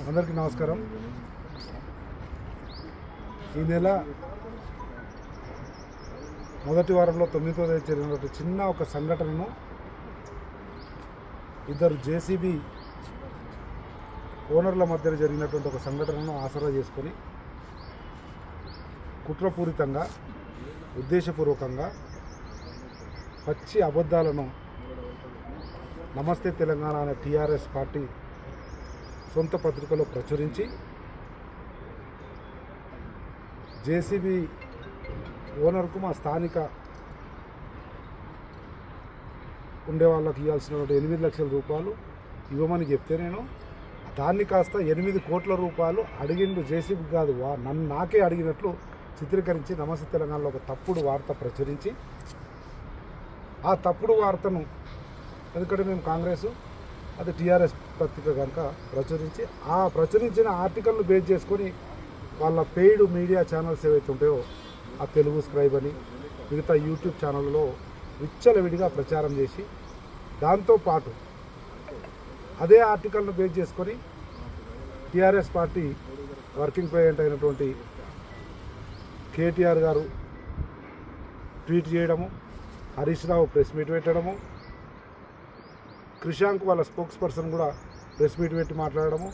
అందరికీ నమస్కారం. ఈ నెల మొదటి వారంలో తొమ్మిదో తేదీ జరిగినటువంటి చిన్న ఒక సంఘటనను ఇద్దరు జేసీబీ ఓనర్ల మధ్య జరిగినటువంటి ఒక సంఘటనను ఆసరా చేసుకొని కుట్రపూరితంగా ఉద్దేశపూర్వకంగా పచ్చి అబద్ధాలను నమస్తే తెలంగాణ అనే టీఆర్ఎస్ పార్టీ సొంత పత్రికలో ప్రచురించి జేసీబీ ఓనర్కు మా స్థానిక ఉండే వాళ్ళకి ఇవ్వాల్సినటువంటి ఎనిమిది లక్షల రూపాయలు ఇవ్వమని చెప్తే నేను దాన్ని కాస్త ఎనిమిది కోట్ల రూపాయలు అడిగిండు జేసీబీ కాదు వా నన్ను నాకే అడిగినట్లు చిత్రీకరించి నమస్తే తెలంగాణలో ఒక తప్పుడు వార్త ప్రచురించి ఆ తప్పుడు వార్తను ఎందుకంటే మేము కాంగ్రెస్ అది టీఆర్ఎస్ పత్రిక కనుక ప్రచురించి ఆ ప్రచురించిన ఆర్టికల్ను బేస్ చేసుకొని వాళ్ళ పెయిడ్ మీడియా ఛానల్స్ ఏవైతే ఉంటాయో ఆ తెలుగు స్క్రైబ్ అని మిగతా యూట్యూబ్ ఛానల్లో విచ్చలవిడిగా ప్రచారం చేసి దాంతోపాటు అదే ఆర్టికల్ను బేస్ చేసుకొని టీఆర్ఎస్ పార్టీ వర్కింగ్ ప్రెసిడెంట్ అయినటువంటి కేటీఆర్ గారు ట్వీట్ చేయడము హరీష్ రావు ప్రెస్ మీట్ పెట్టడము క్రిషాంక్ వాళ్ళ స్పోక్స్ పర్సన్ కూడా ప్రెస్ మీట్ పెట్టి మాట్లాడడము.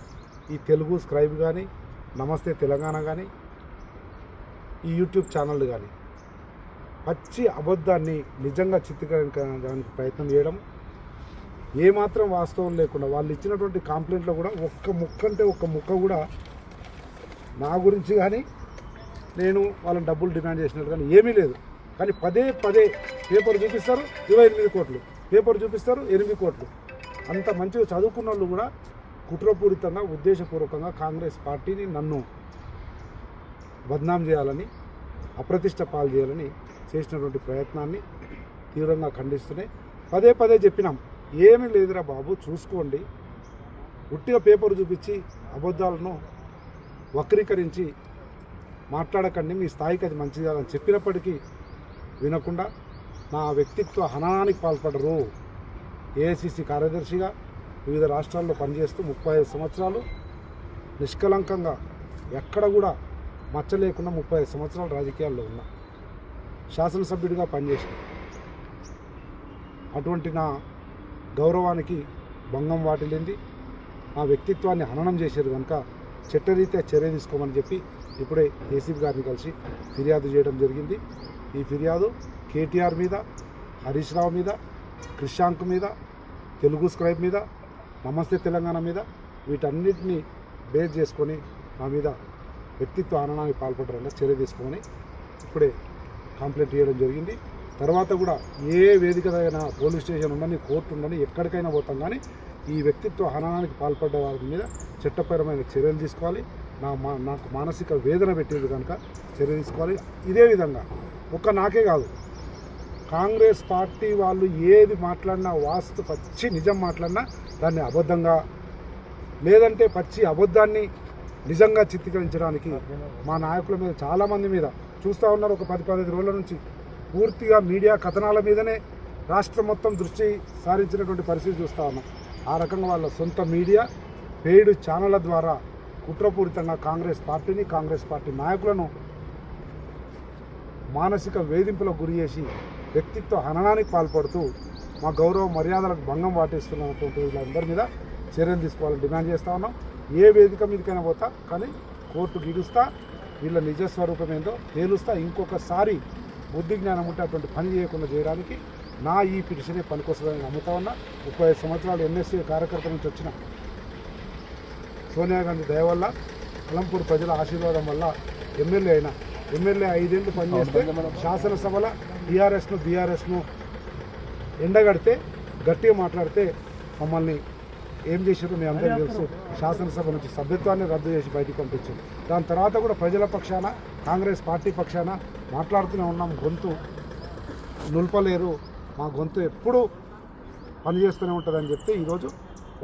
ఈ తెలుగు స్క్రైబ్ కానీ నమస్తే తెలంగాణ కానీ ఈ యూట్యూబ్ ఛానళ్ళు కానీ పచ్చి అబద్ధాన్ని నిజంగా చిత్రీకరించడానికి ప్రయత్నం చేయడం ఏమాత్రం వాస్తవం లేకుండా వాళ్ళు ఇచ్చినటువంటి కంప్లైంట్లో కూడా ఒక్క ముక్క అంటే ఒక్క ముక్క కూడా నా గురించి కానీ నేను వాళ్ళని డబ్బులు డిమాండ్ చేసినట్టు కానీ ఏమీ లేదు. కానీ పదే పదే పేపర్ చూపిస్తారు ఇరవై ఎనిమిది కోట్లు. పేపర్ చూపిస్తారు ఎనిమిది కోట్లు. అంత మంచిగా చదువుకున్న వాళ్ళు కూడా కుట్రపూరితంగా ఉద్దేశపూర్వకంగా కాంగ్రెస్ పార్టీని నన్ను బద్నాం చేయాలని అప్రతిష్ట పాలు చేయాలని చేసినటువంటి ప్రయత్నాన్ని తీవ్రంగా ఖండిస్తున్నాయి. పదే పదే చెప్పినాం ఏమీ లేదురా బాబు చూసుకోండి. ఉట్టిగా పేపర్ చూపించి అబద్ధాలను వక్రీకరించి మాట్లాడకండి మీ స్థాయికి అది మంచిది అని చెప్పినప్పటికీ వినకుండా నా వ్యక్తిత్వ హనానికి పాల్పడరు. ఏఐసిసి కార్యదర్శిగా వివిధ రాష్ట్రాల్లో పనిచేస్తూ ముప్పై ఐదు సంవత్సరాలు నిష్కలంకంగా ఎక్కడ కూడా మచ్చ లేకుండా ముప్పై ఐదు సంవత్సరాలు రాజకీయాల్లో ఉన్నా. శాసనసభ్యుడిగా పనిచేసిన అటువంటి నా గౌరవానికి భంగం వాటిల్లింది. నా వ్యక్తిత్వాన్ని హననం చేశారు కనుక చట్టరీత్యా చర్య తీసుకోమని చెప్పి ఇప్పుడే ఏసీబీ గారిని కలిసి ఫిర్యాదు చేయడం జరిగింది. ఈ ఫిర్యాదు కేటీఆర్ మీద హరీష్ రావు మీద క్రిషాంక్ మీద తెలుగు స్క్రైబ్ మీద నమస్తే తెలంగాణ మీద వీటన్నిటిని బేస్ చేసుకొని నా మీద వ్యక్తిత్వ హననానికి పాల్పడరంగా చర్య తీసుకోమని ఇప్పుడే కంప్లైంట్ చేయడం జరిగింది. తర్వాత కూడా ఏ వేదిక అయినా పోలీస్ స్టేషన్ ఉండని కోర్టు ఉండని ఎక్కడికైనా పోతాం కానీ ఈ వ్యక్తిత్వ హననానికి పాల్పడ్డ వారి మీద చట్టపరమైన చర్యలు తీసుకోవాలి. నా మా నాకు మానసిక వేదన పెట్టేది కనుక చర్య తీసుకోవాలి. ఇదే విధంగా ఒక్క నాకే కాదు కాంగ్రెస్ పార్టీ వాళ్ళు ఏది మాట్లాడినా వాస్తు పచ్చి నిజం మాట్లాడినా దాన్ని అబద్ధంగా లేదంటే పచ్చి అబద్ధాన్ని నిజంగా చిత్రీకరించడానికి మా నాయకుల మీద చాలామంది మీద చూస్తూ ఉన్నారు ఒక పది పదిహేను రోజుల నుంచి. పూర్తిగా మీడియా కథనాల మీదనే రాష్ట్రం మొత్తం దృష్టి సారించినటువంటి పరిస్థితి చూస్తూ ఉన్నాం. ఆ రకంగా వాళ్ళ సొంత మీడియా పెయిడ్ ఛానళ్ళ ద్వారా కుట్రపూరితంగా కాంగ్రెస్ పార్టీని కాంగ్రెస్ పార్టీ నాయకులను మానసిక వేధింపులకు గురి చేసి వ్యక్తిత్వ హననానికి పాల్పడుతూ మా గౌరవ మర్యాదలకు భంగం వాటిస్తున్నటువంటి వీళ్ళందరి మీద చర్యలు తీసుకోవాలని డిమాండ్ చేస్తా ఉన్నాం. ఏ వేదిక మీదకైనా పోతా కానీ కోర్టు గిడుస్తా వీళ్ళ నిజస్వరూపం ఏందో తేలుస్తా ఇంకొకసారి బుద్ధి జ్ఞానం ఉంటే అటువంటి పని చేయకుండా చేయడానికి నా ఈ పిటిషనే పనికొస్తుందని నమ్ముతా ఉన్నా. ముప్పై ఐదు సంవత్సరాలు ఎన్ఎస్సీ కార్యకర్త నుంచి వచ్చిన సోనియా గాంధీ దయ వల్ల అలంపూర్ ప్రజల ఆశీర్వాదం వల్ల ఎమ్మెల్యే అయినా ఎమ్మెల్యే ఐదేళ్ళు పనిచేస్తే శాసనసభల టీఆర్ఎస్ను బీఆర్ఎస్ను ఎండగడితే గట్టిగా మాట్లాడితే మమ్మల్ని ఏం చేశారో మీ అందరికీ తెలుసు. శాసనసభ నుంచి సభ్యత్వాన్ని రద్దు చేసి బయటికి పంపించింది దాని తర్వాత కూడా ప్రజల పక్షాన కాంగ్రెస్ పార్టీ పక్షాన మాట్లాడుతూనే ఉన్నాం. గొంతు నుల్పలేరు. మా గొంతు ఎప్పుడూ పనిచేస్తూనే ఉంటుందని చెప్తే ఈరోజు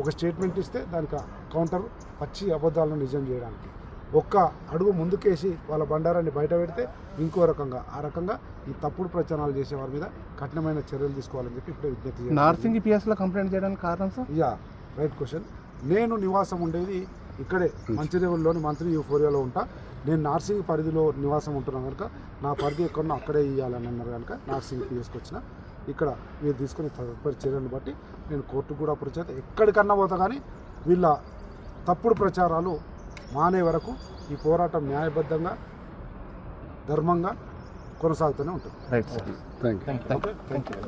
ఒక స్టేట్మెంట్ ఇస్తే దానికి కౌంటర్ పచ్చి అబద్ధాలను నిజం చేయడానికి. ఒక్క అడుగు ముందుకేసి వాళ్ళ బండారాన్ని బయట పెడితే ఇంకో రకంగా ఆ రకంగా ఈ తప్పుడు ప్రచారాలు చేసే వారి మీద కఠినమైన చర్యలు తీసుకోవాలని చెప్పి ఇప్పుడే విజ్ఞప్తి నార్సింగ్ పిఎస్లో కంప్లైంట్ చేయడానికి కారణం సార్? Yeah right question. నేను నివాసం ఉండేది ఇక్కడే మంచిర్యాలలోని మంత్రి యూఫోరియాలో ఉంటా. నేను నార్సింగ్ పరిధిలో నివాసం ఉంటున్నాను కనుక నా పరిధి ఎక్కడో అక్కడే ఇవ్వాలని అన్నారు కనుక నార్సింగ్ తీసుకొచ్చిన ఇక్కడ మీరు తీసుకునే తదుపరి చర్యలను బట్టి నేను కోర్టుకు కూడా అప్పుడు చేత ఎక్కడికన్నా పోతా కానీ వీళ్ళ తప్పుడు ప్రచారాలు మానే వరకు ఈ పోరాటం న్యాయబద్ధంగా ధర్మంగా కొనసాగుతూనే ఉంటుంది. Thank you